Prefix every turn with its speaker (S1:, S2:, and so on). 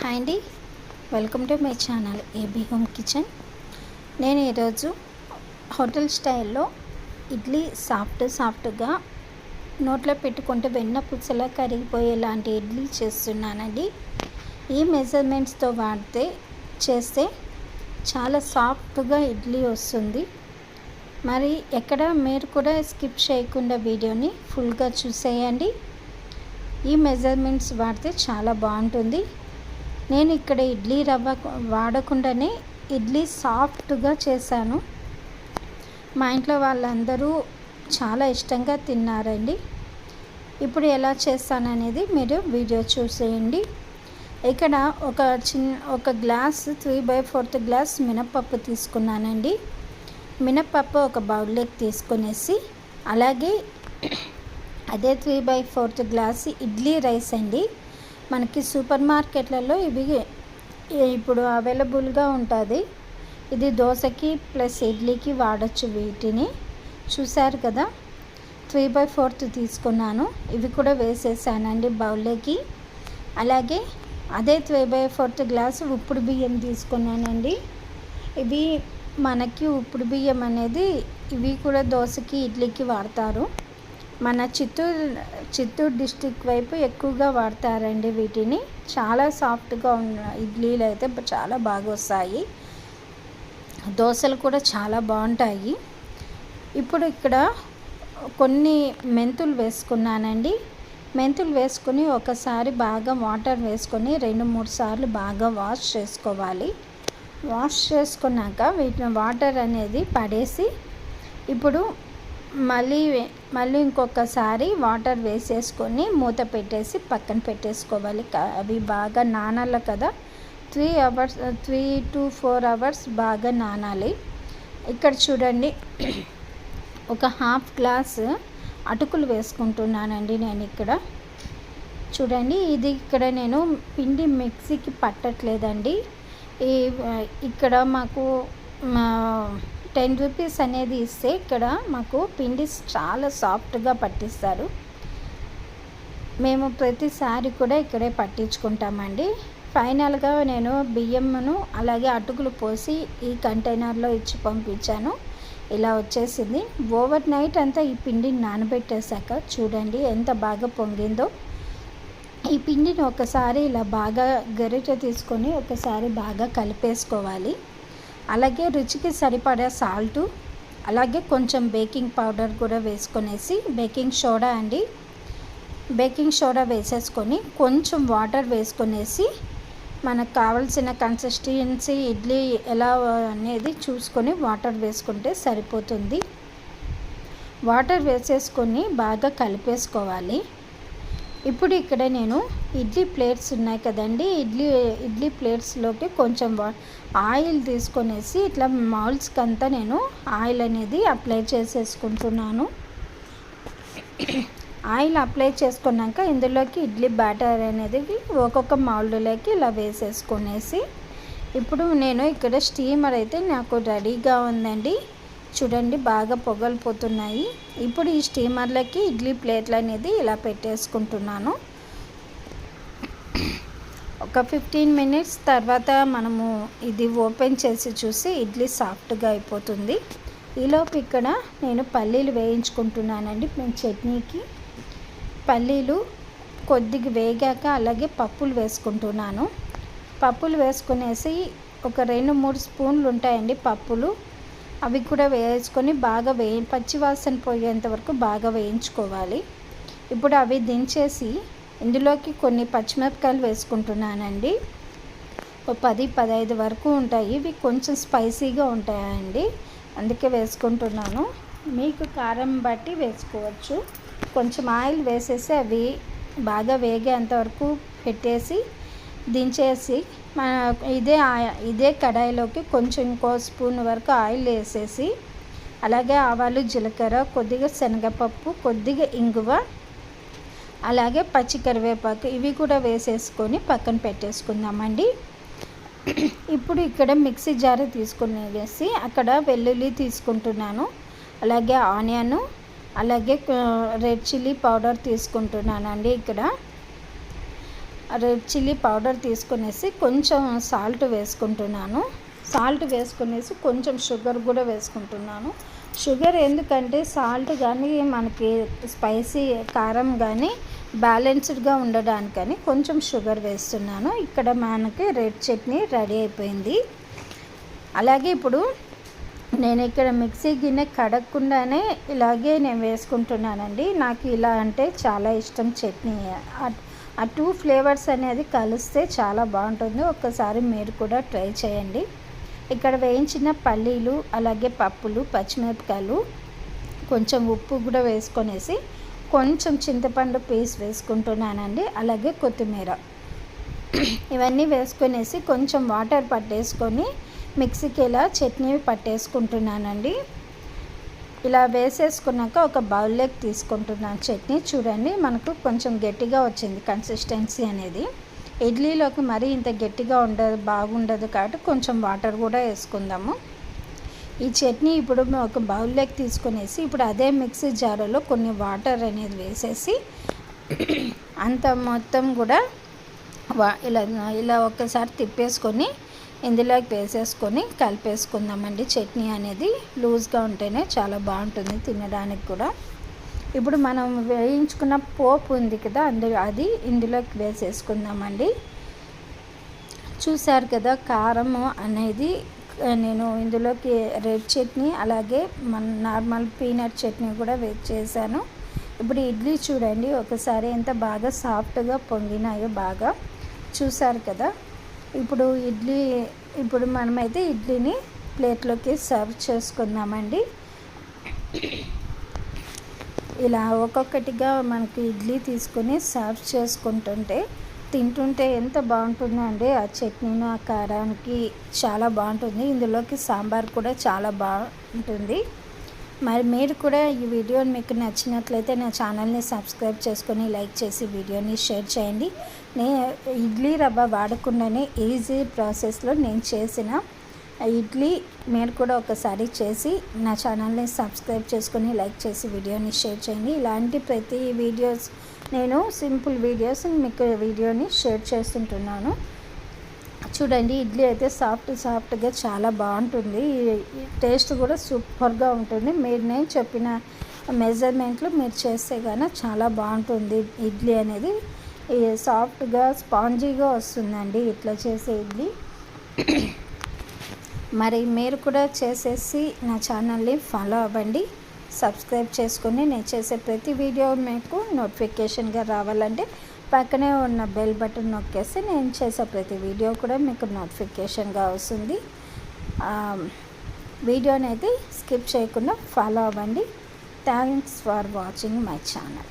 S1: Hi అండి. Welcome to my channel AB home kitchen. నేను ఈరోజు హోటల్ స్టైల్లో ఇడ్లీ సాఫ్ట్ సాఫ్ట్గా నోట్లో పెట్టుకుంటే వెన్న పుచ్చలా కరిగిపోయేలాంటి ఇడ్లీ చేస్తున్నానండి. ఈ మెజర్మెంట్స్తో వాడితే చేస్తే చాలా సాఫ్ట్గా ఇడ్లీ వస్తుంది. మరి ఎక్కడ మీరు కూడా స్కిప్ చేయకుండా వీడియోని ఫుల్గా చూసేయండి. ఈ మెజర్మెంట్స్ వాడితే చాలా బాగుంటుంది. నేను ఇక్కడ ఇడ్లీ రవ్వ వాడకుండానే ఇడ్లీ సాఫ్ట్గా చేశాను. మా ఇంట్లో వాళ్ళందరూ చాలా ఇష్టంగా తిన్నారండి. ఇప్పుడు ఎలా చేస్తాననేది మీరు వీడియో చూసేయండి. ఇక్కడ ఒక చిన్న ఒక glass three by fourth glass మినపప్పు తీసుకున్నానండి. మినపప్పు ఒక బౌల్లోకి తీసుకునేసి అలాగే అదే three by fourth glass idli rice అండి. మనకి సూపర్ మార్కెట్లలో ఇవి ఇప్పుడు అవైలబుల్గా ఉంటుంది. ఇది దోశకి ప్లస్ ఇడ్లీకి వాడచ్చు వీటిని. చూశారు కదా? త్రీ బై ఫోర్త్ తీసుకున్నాను. ఇవి కూడా వేసేసానండి బౌల్లోకి. అలాగే అదే త్రీ బై ఫోర్త్ గ్లాసు ఉప్పుడు బియ్యం తీసుకున్నానండి. ఇవి మనకి ఉప్పుడు బియ్యం అనేది ఇవి కూడా దోశకి ఇడ్లీకి వాడతారు. మన చిత్తూరు చిత్తూరు డిస్టిక్ వైపు ఎక్కువగా వాడతారండి వీటిని. చాలా సాఫ్ట్గా ఉన్న ఇడ్లీలు అయితే చాలా బాగా వస్తాయి. దోశలు కూడా చాలా బాగుంటాయి. ఇప్పుడు ఇక్కడ కొన్ని మెంతులు వేసుకున్నానండి. మెంతులు వేసుకుని ఒకసారి బాగా వాటర్ వేసుకొని రెండు మూడు సార్లు బాగా వాష్ చేసుకోవాలి. వాష్ చేసుకున్నాక వీటిని వాటర్ అనేది పడేసి ఇప్పుడు మళ్ళీ మళ్ళీ ఇంకొకసారి వాటర్ వేసేసుకొని మూత పెట్టేసి పక్కన పెట్టేసుకోవాలి. అవి బాగా నానాలి కదా. Three hours three to four hours బాగా నానాలి. ఇక్కడ చూడండి ఒక హాఫ్ గ్లాస్ అటుకులు వేసుకుంటున్నానండి నేను ఇక్కడ. చూడండి ఇది ఇక్కడ నేను పిండి మిక్సీకి పట్టట్లేదండి. ఈ ఇక్కడ మాకు టెన్ రూపీస్ అనేది ఇస్తే ఇక్కడ మాకు పిండి చాలా సాఫ్ట్గా పట్టిస్తారు. మేము ప్రతిసారి కూడా ఇక్కడే పట్టించుకుంటామండి. ఫైనల్గా నేను బియ్యమును అలాగే అటుకులు పోసి ఈ కంటైనర్లో ఇచ్చి పంపించాను. ఇలా వచ్చేసింది. ఓవర్ నైట్ అంతా ఈ పిండిని నానబెట్టేశాక చూడండి ఎంత బాగా పొంగిందో. ఈ పిండిని ఒకసారి ఇలా బాగా గరిట తీసుకొని ఒకసారి బాగా కలిపేసుకోవాలి. అలాగే రుచికి సరిపడా సాల్టు అలాగే కొంచెం బేకింగ్ పౌడర్ కూడా వేసుకొనేసి బేకింగ్ సోడా అండి. బేకింగ్ సోడా వేసేసుకొని కొంచెం వాటర్ వేసుకొనేసి మనకు కావాల్సిన కన్సిస్టెన్సీ ఇడ్లీ ఎలా అనేది చూసుకొని వాటర్ వేసుకుంటే సరిపోతుంది. వాటర్ వేసేసుకొని బాగా కలిపేసుకోవాలి. ఇప్పుడు ఇక్కడ నేను ఇడ్లీ ప్లేట్స్ ఉన్నాయి కదండి. ఇడ్లీ ఇడ్లీ ప్లేట్స్లోకి కొంచెం ఆయిల్ తీసుకొనేసి ఇట్లా మౌల్స్కి అంతా నేను ఆయిల్ అనేది అప్లై చేసేసుకుంటున్నాను. ఆయిల్ అప్లై చేసుకున్నాక ఇందులోకి ఇడ్లీ బ్యాటర్ అనేది ఒక్కొక్క మౌల్డ్లోకి ఇలా వేసేసుకునేసి ఇప్పుడు నేను ఇక్కడ స్టీమర్ అయితే నాకు రెడీగా ఉందండి. చూడండి బాగా పొగలు పోతున్నాయి ఇప్పుడు ఈ స్టీమర్లకి ఇడ్లీ ప్లేట్లు అనేది ఇలా పెట్టేసుకుంటున్నాను. ఒక ఫిఫ్టీన్ మినిట్స్ తర్వాత మనము ఇది ఓపెన్ చేసి చూసి ఇడ్లీ సాఫ్ట్గా అయిపోతుంది. ఈలోపు ఇక్కడ నేను పల్లీలు వేయించుకుంటున్నానండి మేము చట్నీకి. పల్లీలు కొద్దిగా వేగాక అలాగే పప్పులు వేసుకుంటున్నాను. పప్పులు వేసుకునేసి ఒక రెండు మూడు స్పూన్లు ఉంటాయండి పప్పులు. అవి కూడా వేసుకొని బాగా వేయి పచ్చివాసన పోయేంత వరకు బాగా వేయించుకోవాలి. ఇప్పుడు అవి దించేసి ఇందులోకి కొన్ని పచ్చిమిరపకాయలు వేసుకుంటున్నానండి. ఒక పది పదహైదు వరకు ఉంటాయి. ఇవి కొంచెం స్పైసీగా ఉంటాయండి. అందుకే వేసుకుంటున్నాను. మీకు కారం బట్టి వేసుకోవచ్చు. కొంచెం ఆయిల్ వేసేసి అవి బాగా వేగేంత వరకు పెట్టేసి దించేసి మన ఇదే ఇదే కడాయిలోకి కొంచెం ఇంకో స్పూన్ వరకు ఆయిల్ వేసేసి అలాగే ఆవాలు జీలకర్ర కొద్దిగా శనగపప్పు కొద్దిగా ఇంగువ అలాగే పచ్చి కరివేపాకు ఇవి కూడా వేసేసుకొని పక్కన పెట్టేసుకుందామండి. ఇప్పుడు ఇక్కడ మిక్సీ జార్ తీసుకుని వేసి అక్కడ వెల్లుల్లి తీసుకుంటున్నాను అలాగే ఆనియన్ అలాగే రెడ్ చిల్లీ పౌడర్ తీసుకుంటున్నానండి ఇక్కడ. రెడ్ చిల్లీ పౌడర్ తీసుకునేసి కొంచెం సాల్ట్ వేసుకుంటున్నాను. సాల్ట్ వేసుకునేసి కొంచెం షుగర్ కూడా వేసుకుంటున్నాను. షుగర్ ఎందుకంటే సాల్ట్ కానీ మనకి స్పైసీ కారం కానీ బ్యాలెన్స్డ్గా ఉండడానికని కొంచెం షుగర్ వేస్తున్నాను. ఇక్కడ మనకి రెడ్ చట్నీ రెడీ అయిపోయింది. అలాగే ఇప్పుడు నేను ఇక్కడ మిక్సీ గిన్నె కడగకుండానే ఇలాగే నేను వేసుకుంటున్నానండి. నాకు ఇలా అంటే చాలా ఇష్టం చట్నీ. ఆ టూ ఫ్లేవర్స్ అనేది కలిస్తే చాలా బాగుంటుంది. ఒక్కసారి మీరు కూడా ట్రై చేయండి. ఇక్కడ వేయించిన పల్లీలు అలాగే పప్పులు పచ్చిమిరపకాయలు కొంచెం ఉప్పు కూడా వేసుకొనేసి కొంచెం చింతపండు పీస్ వేసుకుంటున్నానండి. అలాగే కొత్తిమీర ఇవన్నీ వేసుకొనేసి కొంచెం వాటర్ పట్టేసుకొని మిక్సీకి ఇలా చట్నీ పట్టేసుకుంటున్నానండి. ఇలా వేసేసుకున్నాక ఒక బౌల్లోకి తీసుకుంటున్నాను చట్నీ చూడండి మనకు కొంచెం గట్టిగా వచ్చింది కన్సిస్టెన్సీ అనేది. ఇడ్లీలోకి మరీ ఇంత గట్టిగా ఉండదు బాగుండదు కాబట్టి కొంచెం వాటర్ కూడా వేసుకుందాము. ఈ చట్నీ ఇప్పుడు ఒక బౌల్లోకి తీసుకునేసి ఇప్పుడు అదే మిక్సీ జారులో కొన్ని వాటర్ అనేది వేసేసి అంత మొత్తం కూడా వా ఇలా ఇలా ఒక్కసారి తిప్పేసుకొని ఇందులోకి వేసేసుకొని కలిపేసుకుందామండి. చట్నీ అనేది లూజ్గా ఉంటేనే చాలా బాగుంటుంది తినడానికి కూడా. ఇప్పుడు మనం వేయించుకున్న పోపు ఉంది కదా అందులో అది ఇందులోకి వేసేసుకుందామండి. చూశారు కదా కారం అనేది నేను ఇందులోకి రెడ్ చట్నీ అలాగే మన నార్మల్ పీనట్ చట్నీ కూడా వేట్ చేశాను. ఇప్పుడు ఇడ్లీ చూడండి ఒకసారి ఎంత బాగా సాఫ్ట్గా పొంగినాయో బాగా. చూశారు కదా ఇప్పుడు ఇడ్లీ ఇప్పుడు మనమైతే ఇడ్లీని ప్లేట్లోకి సర్వ్ చేసుకుందామండి. ఇలా ఒక్కొక్కటిగా మనకి ఇడ్లీ తీసుకొని సర్వ్ చేసుకుంటుంటే తింటుంటే ఎంత బాగుంటుందండి. ఆ చట్నీను ఆ కారానికి చాలా బాగుంటుంది. ఇందులోకి సాంబార్ కూడా చాలా బాగుంటుంది. మరి మీరు కూడా ఈ వీడియోని మీకు నచ్చినట్లయితే నా ఛానల్ని సబ్స్క్రైబ్ చేసుకొని లైక్ చేసి వీడియోని షేర్ చేయండి. నే ఇడ్లీ రవ్వ వాడకుండానే ఈజీ ప్రాసెస్లో నేను చేసిన ఇడ్లీ మీరు కూడా ఒకసారి చేసి నా ఛానల్ని సబ్స్క్రైబ్ చేసుకొని లైక్ చేసి వీడియోని షేర్ చేయండి. ఇలాంటి ప్రతి వీడియోస్ నేను సింపుల్ వీడియోస్ మీకు వీడియోని షేర్ చేస్తుంటున్నాను. చూడండి ఇడ్లీ అయితే సాఫ్ట్ సాఫ్ట్గా చాలా బాగుంటుంది. టేస్ట్ కూడా సూపర్గా ఉంటుంది. మీరు నేను చెప్పిన మెజర్మెంట్లు మీరు చేస్తే కానీ చాలా బాగుంటుంది. ఇడ్లీ అనేది సాఫ్ట్గా స్పాంజీగా వస్తుందండి ఇట్లా చేసే ఇడ్లీ. మరి మీరు కూడా చేసేసి నా ఛానల్ని ఫాలో అవ్వండి. సబ్స్క్రైబ్ చేసుకొని నేను చేసే ప్రతి వీడియో మీకు నోటిఫికేషన్గా రావాలంటే పక్కనే ఉన్న బెల్ బటన్ నొక్కేస్తే నేను చేసే ప్రతి వీడియో కూడా మీకు నోటిఫికేషన్గా వస్తుంది. వీడియోని అయితే స్కిప్ చేయకుండా ఫాలో అవ్వండి. Thanks for watching my channel